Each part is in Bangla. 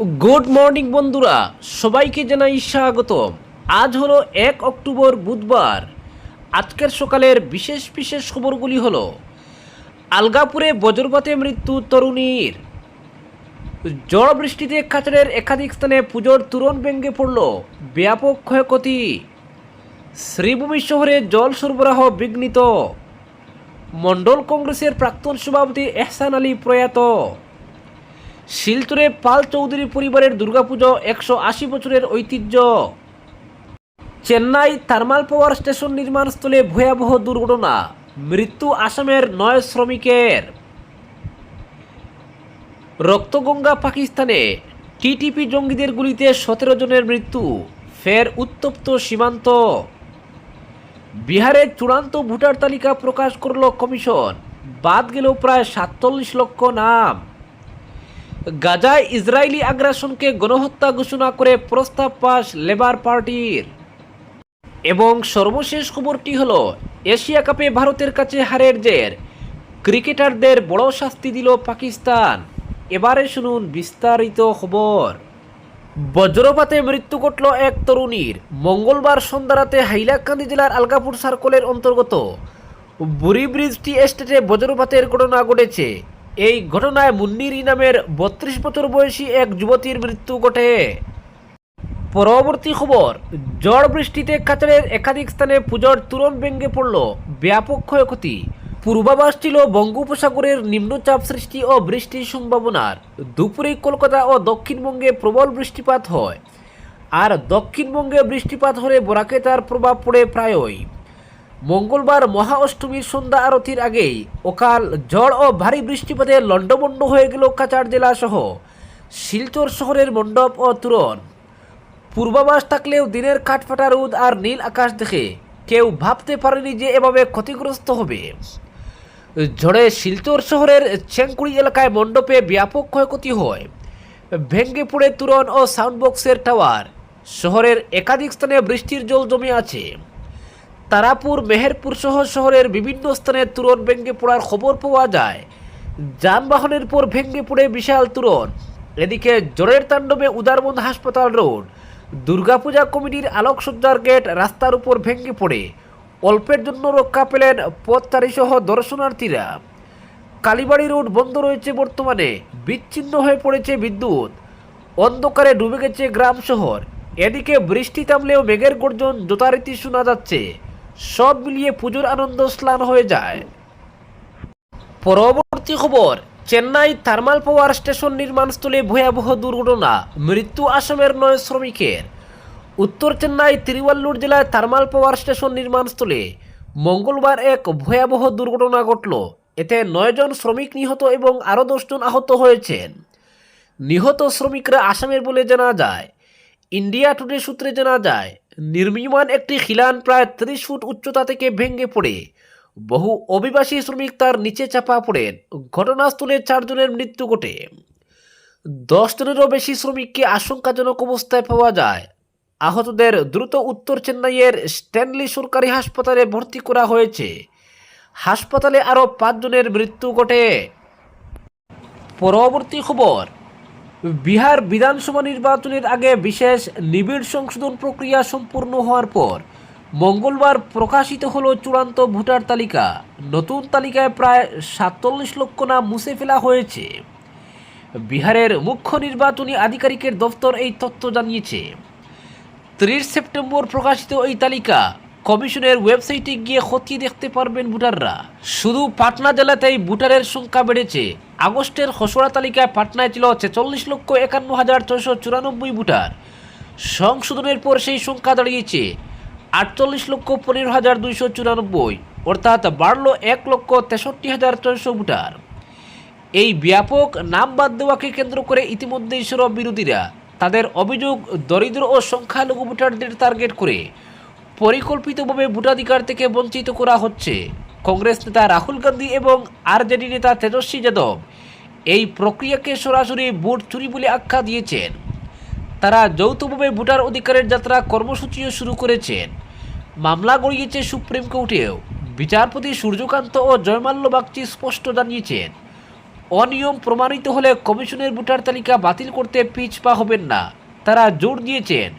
গুড মর্নিং বন্ধুরা। সবাইকে জানাই স্বাগত। আজ হলো এক অক্টোবর, বুধবার। আজকের সকালের বিশেষ বিশেষ খবরগুলি হল, আলগাপুরে বজ্রপাতে মৃত্যু তরুণীর। ঝড় বৃষ্টিতে কাছাড়ের একাধিক স্থানে পুজোর তুরন ভেঙে পড়ল। ব্যাপক ক্ষয়ক্ষতি। শ্রীভূমি শহরে জল সরবরাহ বিঘ্নিত। মণ্ডল কংগ্রেসের প্রাক্তন সভাপতি এহসান আলী প্রয়াত। শিলচরে পাল চৌধুরী পরিবারের দুর্গাপুজো একশো আশি বছরের ঐতিহ্য। চেন্নাই থার্মাল পাওয়ার স্টেশন নির্মাণস্থলে ভয়াবহ দুর্ঘটনা, মৃত্যু আসামের নয় শ্রমিকের। রক্তগঙ্গা পাকিস্তানে টিটিপি জঙ্গিদের গুলিতে সতেরো জনের মৃত্যু, ফের উত্তপ্ত সীমান্ত। বিহারের চূড়ান্ত ভোটার তালিকা প্রকাশ করল কমিশন, বাদ গেল প্রায় সাতচল্লিশ লক্ষ নাম। গাজায় ইসরায়েলি আগ্রাসনকে গণহত্যা ঘোষণা করে প্রস্তাব পাস লেবার পার্টির। এবং সর্বশেষ খবরটি হলো, এশিয়া কাপে ভারতের কাছে হারের জের। ক্রিকেটারদের বড় শাস্তি দিল পাকিস্তান। এবারে শুনুন বিস্তারিত খবর। বজ্রপাতে মৃত্যু ঘটল এক তরুণীর। মঙ্গলবার সন্ধ্যারাতে হাইলাকান্দি জেলার আলগাপুর সার্কলের অন্তর্গত বুড়ি ব্রিজ টি এস্টেটে বজ্রপাতের ঘটনা ঘটেছে। এই ঘটনায় মুন্নির ইনামের বত্রিশ বছর বয়সী এক যুবতীর মৃত্যু ঘটে। পরবর্তী খবর, ঝড় বৃষ্টিতে কাছাড়ের একাধিক স্থানে পুজোর তুরন ভেঙে পড়ল। ব্যাপক ক্ষয়ক্ষতি। পূর্বাভাস ছিল বঙ্গোপসাগরের নিম্নচাপ সৃষ্টি ও বৃষ্টির সম্ভাবনার। দুপুরে কলকাতা ও দক্ষিণবঙ্গে প্রবল বৃষ্টিপাত হয়। আর দক্ষিণবঙ্গে বৃষ্টিপাত হলে বরাকে তার প্রভাব পড়ে প্রায়ই। মঙ্গলবার মহা অষ্টমীর সন্ধ্যা আরতির আগেই অকাল ঝড় ও ভারী বৃষ্টিপাতে লণ্ডভণ্ড হয়ে গেল কাছাড় জেলা সহ শিলচর শহরের মণ্ডপ ও তুরন পূর্বাভাস থাকলেও দিনের কাঠফাটা রোদ আর নীল আকাশ দেখে কেউ ভাবতে পারেনি যে এভাবে ক্ষতিগ্রস্ত হবে। ঝড়ে শিলচর শহরের চেংকুড়ি এলাকায় মণ্ডপে ব্যাপক ক্ষয়ক্ষতি হয়। ভেঙ্গে পড়ে তুরন ও সাউন্ড বক্সের টাওয়ার। শহরের একাধিক স্থানে বৃষ্টির জল জমে আছে। তারাপুর, মেহেরপুর সহ শহরের বিভিন্ন স্থানে তুরন ভেঙ্গে পড়ার খবর পাওয়া যায়। যানবাহনের পর ভেঙ্গে পড়ে বিশাল তুরন এদিকে জ্বরের তাণ্ডবে উদারবন্দ হাসপাতাল রোড। দুর্গাপূজা কমিটির আলোকসজ্জার গেট রাস্তার উপর ভেঙ্গে পড়ে। অল্পের জন্য রক্ষা পেলেন পথচারী সহ দর্শনার্থীরা। কালীবাড়ি রোড বন্ধ রয়েছে বর্তমানে। বিচ্ছিন্ন হয়ে পড়েছে বিদ্যুৎ। অন্ধকারে ডুবে গেছে গ্রাম শহর। এদিকে বৃষ্টি থামলেও মেঘের গর্জন, যথারীতি শোনা যাচ্ছে। সব মিলিয়ে পুজোর আনন্দ স্নান হয়ে যায়। পরবর্তী খবর, চেন্নাই থার্মাল পাওয়ার স্টেশন নির্মাণস্থলে ভয়াবহ দুর্ঘটনা, মৃত্যু আসামের নয় শ্রমিকের। উত্তর চেন্নাই তিরুয়াল্লুর জেলায় থার্মাল পাওয়ার স্টেশন নির্মাণস্থলে মঙ্গলবার এক ভয়াবহ দুর্ঘটনা ঘটল। এতে নয়জন শ্রমিক নিহত এবং আরও দশজন আহত হয়েছেন। নিহত শ্রমিকরা আসামের বলে জানা যায়। ইন্ডিয়া টুডে সূত্রে জানা যায় নির্মীয়মান একটি খিলান প্রায় ত্রিশ ফুট উচ্চতা থেকে ভেঙে পড়ে। বহু অভিবাসী শ্রমিক তার নিচে চাপা পড়েন। ঘটনাস্থলে চারজনের মৃত্যু ঘটে। দশ জনেরও বেশি শ্রমিককে আশঙ্কাজনক অবস্থায় পাওয়া যায়। আহতদের দ্রুত উত্তর চেন্নাইয়ের স্ট্যানলি সরকারি হাসপাতালে ভর্তি করা হয়েছে। হাসপাতালে আরও পাঁচজনের মৃত্যু ঘটে। পরবর্তী খবর। বিহার বিধানসভা নির্বাচনের আগে বিশেষ নিবিড় সংশোধন প্রক্রিয়া সম্পূর্ণ হওয়ার পর মঙ্গলবার প্রকাশিত হল চূড়ান্ত ভোটার তালিকা। নতুন তালিকায় প্রায় সাতচল্লিশ লক্ষ নাম মুছে ফেলা হয়েছে। বিহারের মুখ্য নির্বাচনী আধিকারিকের দফতর এই তথ্য জানিয়েছে। ত্রিশ সেপ্টেম্বর প্রকাশিত এই তালিকা কমিশনের ওয়েবসাইটে গিয়ে খতিয়ে দেখতে পারবেন ভোটাররা। শুধু পাটনা জেলাতেই ভোটারের সংখ্যা বেড়েছে। আগস্টের খসড়া তালিকায় পাটনায় ছিল ছেচল্লিশ লক্ষ একান্ন হাজার ছয়শো চুরানব্বই ভোটার। সংশোধনের পর সেই সংখ্যা দাঁড়িয়েছে আটচল্লিশ লক্ষ পনেরো হাজার দুইশো চুরানব্বই, অর্থাৎ বাড়ল এক লক্ষ তেষট্টি হাজার ছয়শো ভোটার। এই ব্যাপক নাম বাদ দেওয়াকে কেন্দ্র করে ইতিমধ্যেই সরব বিরোধীরা। তাদের অভিযোগ, দরিদ্র ও সংখ্যালঘু ভোটারদের টার্গেট করে। পরিকল্পিতভাবে ভোটাধিকার থেকে বঞ্চিত করা হচ্ছে। কংগ্রেস নেতা রাহুল গান্ধী এবং আরজেডি নেতা তেজস্বী যাদব এই প্রক্রিয়াকে সরাসরি ভোট চুরি বলে আখ্যা দিয়েছেন। তারা যৌথভাবে ভোটার অধিকারের যাত্রা কর্মসূচিও শুরু করেছেন। মামলা গড়িয়েছে সুপ্রিম কোর্টেও। বিচারপতি সূর্যকান্ত ও জয়মাল্য বাগচি স্পষ্ট জানিয়েছেন, অনিয়ম প্রমাণিত হলে কমিশনের ভোটার তালিকা বাতিল করতে পিছপা হবেন না। তারা জোর দিয়েছেন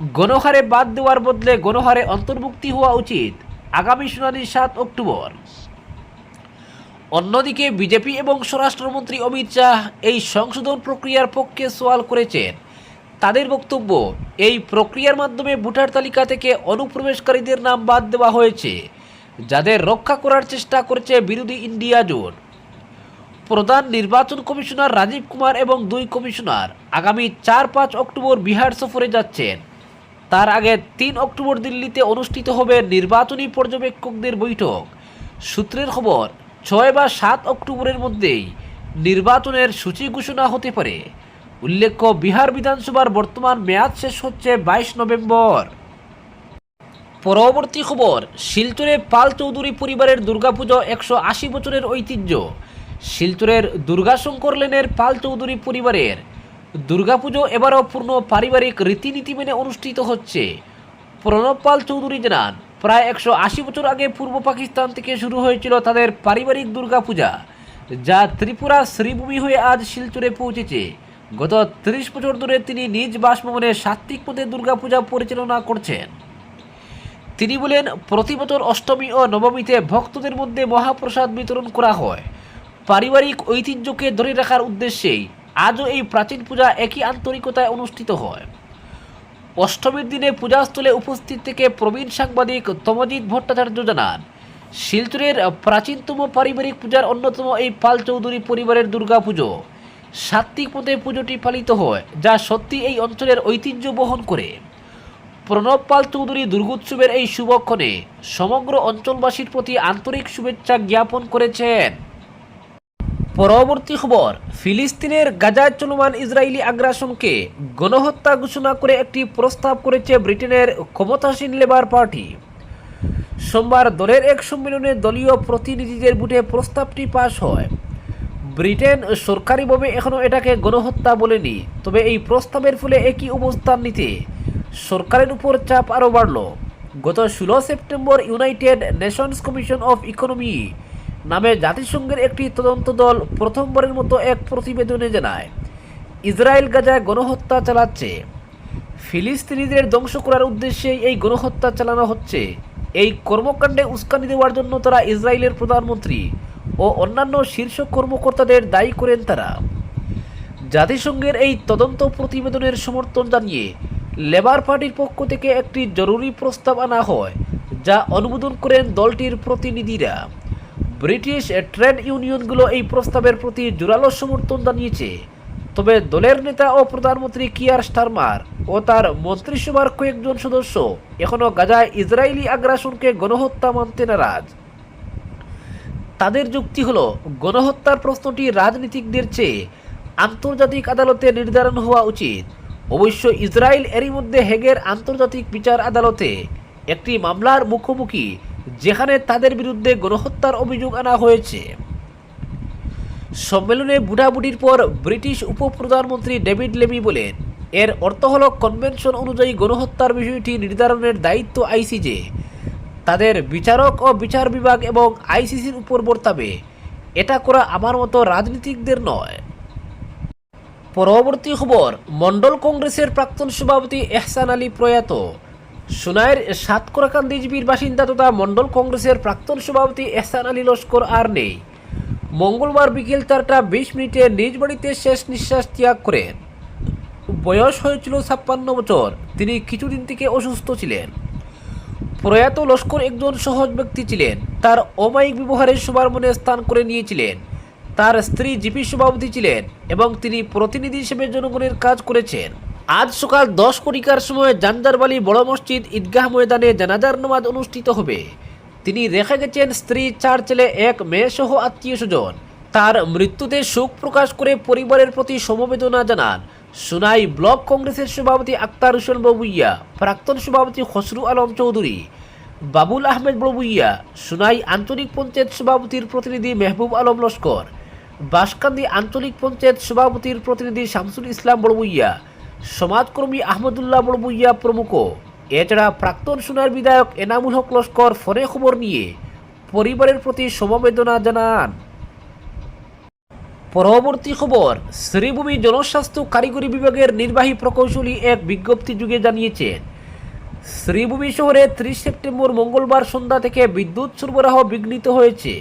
গণহারে বাদ দেওয়ার বদলে গণহারে অন্তর্ভুক্তি হওয়া উচিত আগামী শুনানি সাত অক্টোবর। অন্যদিকে বিজেপি এবং স্বরাষ্ট্রমন্ত্রী অমিত শাহ এই সংশোধন প্রক্রিয়ার পক্ষে সওয়াল করেছেন। তাদের বক্তব্য, এই প্রক্রিয়ার মাধ্যমে ভোটার তালিকা থেকে অনুপ্রবেশকারীদের নাম বাদ দেওয়া হয়েছে, যাদের রক্ষা করার চেষ্টা করেছে বিরোধী ইন্ডিয়া জোট। প্রধান নির্বাচন কমিশনার রাজীব কুমার এবং দুই কমিশনার আগামী চার পাঁচ অক্টোবর বিহার সফরে যাচ্ছেন। তার আগে তিন অক্টোবর দিল্লিতে অনুষ্ঠিত হবে নির্বাচনী পর্যবেক্ষকদের বৈঠক। সূত্রের খবর, ছয় বা সাত অক্টোবরের মধ্যেই নির্বাচনের সূচি ঘোষণা হতে পারে। উল্লেখ্য, বিহার বিধানসভার বর্তমান মেয়াদ শেষ হচ্ছে বাইশ নভেম্বর। পরবর্তী খবর, শিলচরে পাল চৌধুরী পরিবারের দুর্গাপুজো একশো আশি বছরের ঐতিহ্য। শিলচরের দুর্গাশঙ্কর লেনের পাল চৌধুরী পরিবারের দুর্গাপুজো এবারও পূর্ণ পারিবারিক রীতিনীতি মেনে অনুষ্ঠিত হচ্ছে। প্রণব পাল চৌধুরী জানান, প্রায় একশো আশি বছর আগে পূর্ব পাকিস্তান থেকে শুরু হয়েছিল তাদের পারিবারিক দুর্গাপূজা, যা ত্রিপুরা শ্রীভূমি হয়ে আজ শিলচরে পৌঁছেছে। গত ত্রিশ বছর ধরে তিনি নিজ বাসভবনে সাত্বিক পথে দুর্গাপূজা পরিচালনা করছেন। তিনি বলেন, প্রতি বছর অষ্টমী ও নবমীতে ভক্তদের মধ্যে মহাপ্রসাদ বিতরণ করা হয়। পারিবারিক ঐতিহ্যকে ধরে রাখার উদ্দেশ্যেই আজও এই প্রাচীন পূজা একই আন্তরিকতায় অনুষ্ঠিত হয়। অষ্টমীর দিনে পূজাস্থলে উপস্থিত থেকে প্রবীণ সাংবাদিক তমজিৎ ভট্টাচার্য জানান, শিলচরের প্রাচীনতম পারিবারিক পূজার অন্যতম এই পাল চৌধুরী পরিবারের দুর্গাপুজো সাত্বিক মতে পুজোটি পালিত হয়, যা সত্যি এই অঞ্চলের ঐতিহ্য বহন করে। প্রণব পাল চৌধুরী দুর্গোৎসবের এই শুভক্ষণে সমগ্র অঞ্চলবাসীর প্রতি আন্তরিক শুভেচ্ছা জ্ঞাপন করেছেন। পরবর্তী খবর, ফিলিস্তিনের গাজায় চলমান ইসরায়েলি আগ্রাসনকে গণহত্যা ঘোষণা করে একটি প্রস্তাব করেছে ব্রিটেনের ক্ষমতাসীন লেবার পার্টি। সোমবার দলের এক সম্মেলনে দলীয় প্রতিনিধিদের বুটে প্রস্তাবটি পাশ হয়। ব্রিটেন সরকারিভাবে এখনও এটাকে গণহত্যা বলেনি, তবে এই প্রস্তাবের ফলে একই অবস্থান নিতে সরকারের উপর চাপ আরও বাড়ল। গত ষোলো September United Nations Commission of Economy নামে জাতিসংঘের একটি তদন্ত দল প্রথমবারের মতো এক প্রতিবেদনে জানায়, ইসরায়েল গাজায় গণহত্যা চালাচ্ছে। ফিলিস্তিনিদের ধ্বংস করার উদ্দেশ্যে এই গণহত্যা চালানো হচ্ছে। এই কর্মকাণ্ডে উস্কানি দেওয়ার জন্য তারা ইসরায়েলের প্রধানমন্ত্রী ও অন্যান্য শীর্ষ কর্মকর্তাদের দায়ী করেন তারা। জাতিসংঘের এই তদন্ত প্রতিবেদনের সমর্থন জানিয়ে, লেবার পার্টির পক্ষ থেকে একটি জরুরি প্রস্তাব আনা হয়, যা অনুমোদন করেন দলটির প্রতিনিধিরা। ব্রিটিশ ট্রেড ইউনিয়নগুলো এই প্রস্তাবের প্রতি জোরালো সমর্থন জানিয়েছে। তবে দলের নেতা ও প্রধানমন্ত্রী কিয়ার স্টারমার ও তার মন্ত্রিসভার কয়েকজন সদস্য এখনও গাজায় ইসরায়েলি আগ্রাসনকে গণহত্যা মানতে নারাজ। তাদের যুক্তি হলো, গণহত্যার প্রশ্নটি রাজনীতিকদের চেয়ে আন্তর্জাতিক আদালতে নির্ধারণ হওয়া উচিত। অবশ্য ইসরায়েল এরই মধ্যে হেগের আন্তর্জাতিক বিচার আদালতে একটি মামলার মুখোমুখি যেখানে তাদের বিরুদ্ধে গণহত্যার অভিযোগ আনা হয়েছে। সম্মেলনে বুড়াবুড়ির পর ব্রিটিশ উপপ্রধানমন্ত্রী ডেভিড লেমি বলেন, এর অর্থ হল কনভেনশন অনুযায়ী গণহত্যার বিষয়টি নির্ধারণের দায়িত্ব আইসিজে তাদের বিচারক ও বিচার বিভাগ এবং আইসিসির উপর বর্তাবে। এটা করা আমার মতো রাজনীতিকদের নয়। পরবর্তী খবর মন্ডল কংগ্রেসের প্রাক্তন সভাপতি এহসান আলী প্রয়াত। সুনাইয়ের সাতকরাকান্দি জিবির বাসিন্দা তথা মন্ডল কংগ্রেসের প্রাক্তন সভাপতি এহসান আলী লস্কর আর নেই। মঙ্গলবার বিকেল চারটা বিশ মিনিটে নিজ বাড়িতে শেষ নিঃশ্বাস ত্যাগ করেন। বয়স হয়েছিল ছাপ্পান্ন বছর, তিনি কিছুদিন থেকে অসুস্থ ছিলেন। প্রয়াত লস্কর একজন সহজ ব্যক্তি ছিলেন, তার অমায়িক ব্যবহারে সবার মনে স্থান করে নিয়েছিলেন। তার স্ত্রী জিপি সভাপতি ছিলেন এবং তিনি প্রতিনিধি হিসেবে জনগণের কাজ করেছেন। আজ সকাল দশ কোটিকার সময় জানজারবালি বড় মসজিদ ঈদগাহ ময়দানে জানাজার নামাজ অনুষ্ঠিত হবে। তিনি রেখে গেছেন স্ত্রী, চার ছেলে, এক মেয়ে সহ আত্মীয় স্বজন। তার মৃত্যুতে শোক প্রকাশ করে পরিবারের প্রতি সমবেদনা জানান। সুনাই ব্লক কংগ্রেসের সভাপতি আক্তার হোসেন বাবুইয়া, প্রাক্তন সভাপতি খসরু আলম চৌধুরী, বাবুল আহমেদ বড়বুইয়া সুনাই আঞ্চলিক পঞ্চায়েত সভাপতির প্রতিনিধি মেহবুব আলম লস্কর, বাসকান্দি আঞ্চলিক পঞ্চায়েত সভাপতির প্রতিনিধি শামসুল ইসলাম বড়বুইয়া সমাজকর্মী আহমদুল্লাহ বড়বুইয়া প্রমুখ। এছাড়া প্রাক্তন সোনার বিধায়ক এনামুল হক লস্কর ফোনে খবর নিয়ে পরিবারের প্রতি সমবেদনা জানান। পরবর্তী খবর, শ্রীভূমি জনস্বাস্থ্য কারিগরি বিভাগের নির্বাহী প্রকৌশলী এক বিজ্ঞপ্তি যুগে জানিয়েছেন শ্রীভূমি শহরে ত্রিশ সেপ্টেম্বর মঙ্গলবার সন্ধ্যা থেকে বিদ্যুৎ সরবরাহ বিঘ্নিত হয়েছে,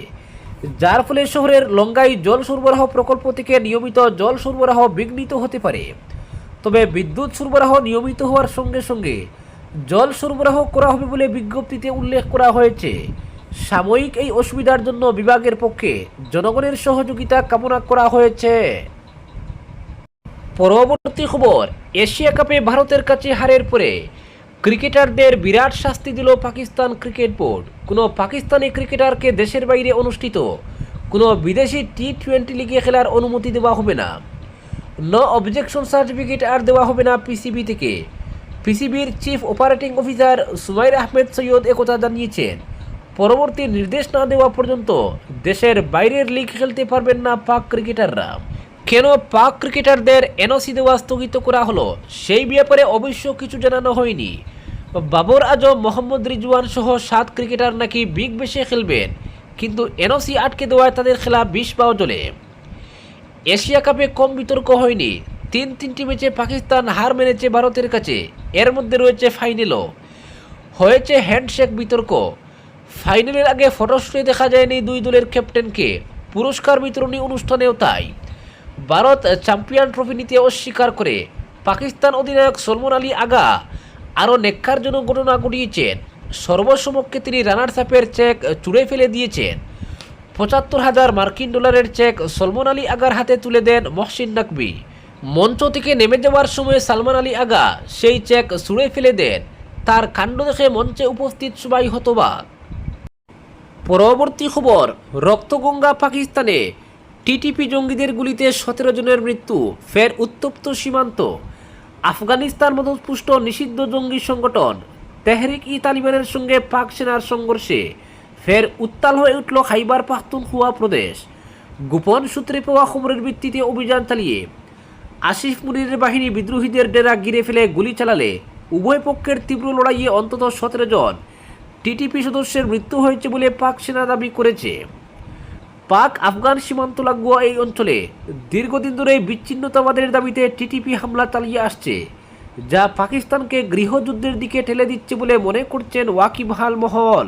যার ফলে শহরের লঙ্গাই জল সরবরাহ প্রকল্প থেকে নিয়মিত জল সরবরাহ বিঘ্নিত হতে পারে। তবে বিদ্যুৎ সরবরাহ নিয়মিত হওয়ার সঙ্গে সঙ্গে জল সরবরাহ করা হবে বলে বিজ্ঞপ্তিতে উল্লেখ করা হয়েছে। সাময়িক এই অসুবিধার জন্য বিভাগের পক্ষে জনগণের সহযোগিতা কামনা করা হয়েছে। পরবর্তী খবর, এশিয়া কাপে ভারতের কাছে হারের পরে ক্রিকেটারদের বিরাট শাস্তি দিল পাকিস্তান ক্রিকেট বোর্ড। কোনো পাকিস্তানি ক্রিকেটারকে দেশের বাইরে অনুষ্ঠিত, কোনো বিদেশি টি টোয়েন্টি লিগে খেলার অনুমতি দেওয়া হবে না। নো অবজেকশন সার্টিফিকেট আর দেওয়া হবে না পিসিবি থেকে। পিসিবির chief operating officer Sumair Ahmed Syed একথা জানিয়েছেন, পরবর্তী নির্দেশ না দেওয়া পর্যন্ত দেশের বাইরের লিগ খেলতে পারবেন না পাক ক্রিকেটাররা কেন পাক ক্রিকেটারদের এনওসি দেওয়া স্থগিত করা হলো, সেই ব্যাপারে অবশ্য কিছু জানানো হয়নি। বাবর আজম, মোহাম্মদ রিজওয়ান সহ সাত ক্রিকেটার নাকি বিগ বেশে খেলবেন, কিন্তু এনওসি আটকে দেওয়ায় তাদের খেলা বিষ পাও চলে। এশিয়া কাপে কম বিতর্ক হয়নি। তিন তিনটি ম্যাচে পাকিস্তান হার মেনেছে ভারতের কাছে। এর মধ্যে রয়েছে ফাইনালও। হয়েছে হ্যান্ডশেক বিতর্ক। ফাইনালের আগে ফটোশুটে দেখা যায়নি দুই দলের ক্যাপ্টেনকে। পুরস্কার বিতরণী অনুষ্ঠানেও তাই। ভারত চ্যাম্পিয়ন ট্রফি নিতে অস্বীকার করে পাকিস্তান অধিনায়ক সলমন আলী আগা আরও নেককারজনক ঘটনা ঘটিয়েছেন। সর্বসমক্ষে তিনি রানার্স আপের চেক চুড়ে ফেলে দিয়েছেন। পঁচাত্তর হাজার মার্কিন ডলারের চেক সলমন আলী আগার হাতে তুলে দেন মহসিন নাকবি মঞ্চ থেকে নেমে যাওয়ার সময় সালমান আলী আগা সেই চেক ছুঁড়ে ফেলে দেন। তার কাণ্ড দেখে মঞ্চে উপস্থিত সবাই হতবাক। পরবর্তী খবর, রক্তগঙ্গা পাকিস্তানে টিটিপি জঙ্গিদের গুলিতে সতেরো জনের মৃত্যু, ফের উত্তপ্ত সীমান্ত। আফগানিস্তান মদতপুষ্ট নিষিদ্ধ জঙ্গি সংগঠন তেহরিক ই তালিবানের সঙ্গে পাক সেনার সংঘর্ষে ফের উত্তাল হয়ে উঠল খাইবার পাখতুনখোয়া প্রদেশ। গোপন সূত্রে পাওয়া খবরের ভিত্তিতে অভিযান চালিয়ে আসিফ মুনিরের বাহিনী বিদ্রোহীদের ডেরা গিরে ফেলে গুলি চালালে। উভয় পক্ষের তীব্র লড়াইয়ে অন্তত সতেরো জন টিটিপি সদস্যের মৃত্যু হয়েছে বলে পাক সেনা দাবি করেছে। পাক, আফগান সীমান্ত লাগোয়া এই অঞ্চলে দীর্ঘদিন ধরে বিচ্ছিন্নতাবাদের দাবিতে টিটিপি হামলা চালিয়ে আসছে, যা পাকিস্তানকে গৃহযুদ্ধের দিকে ঠেলে দিচ্ছে বলে মনে করছেন ওয়াকিবহাল মহল।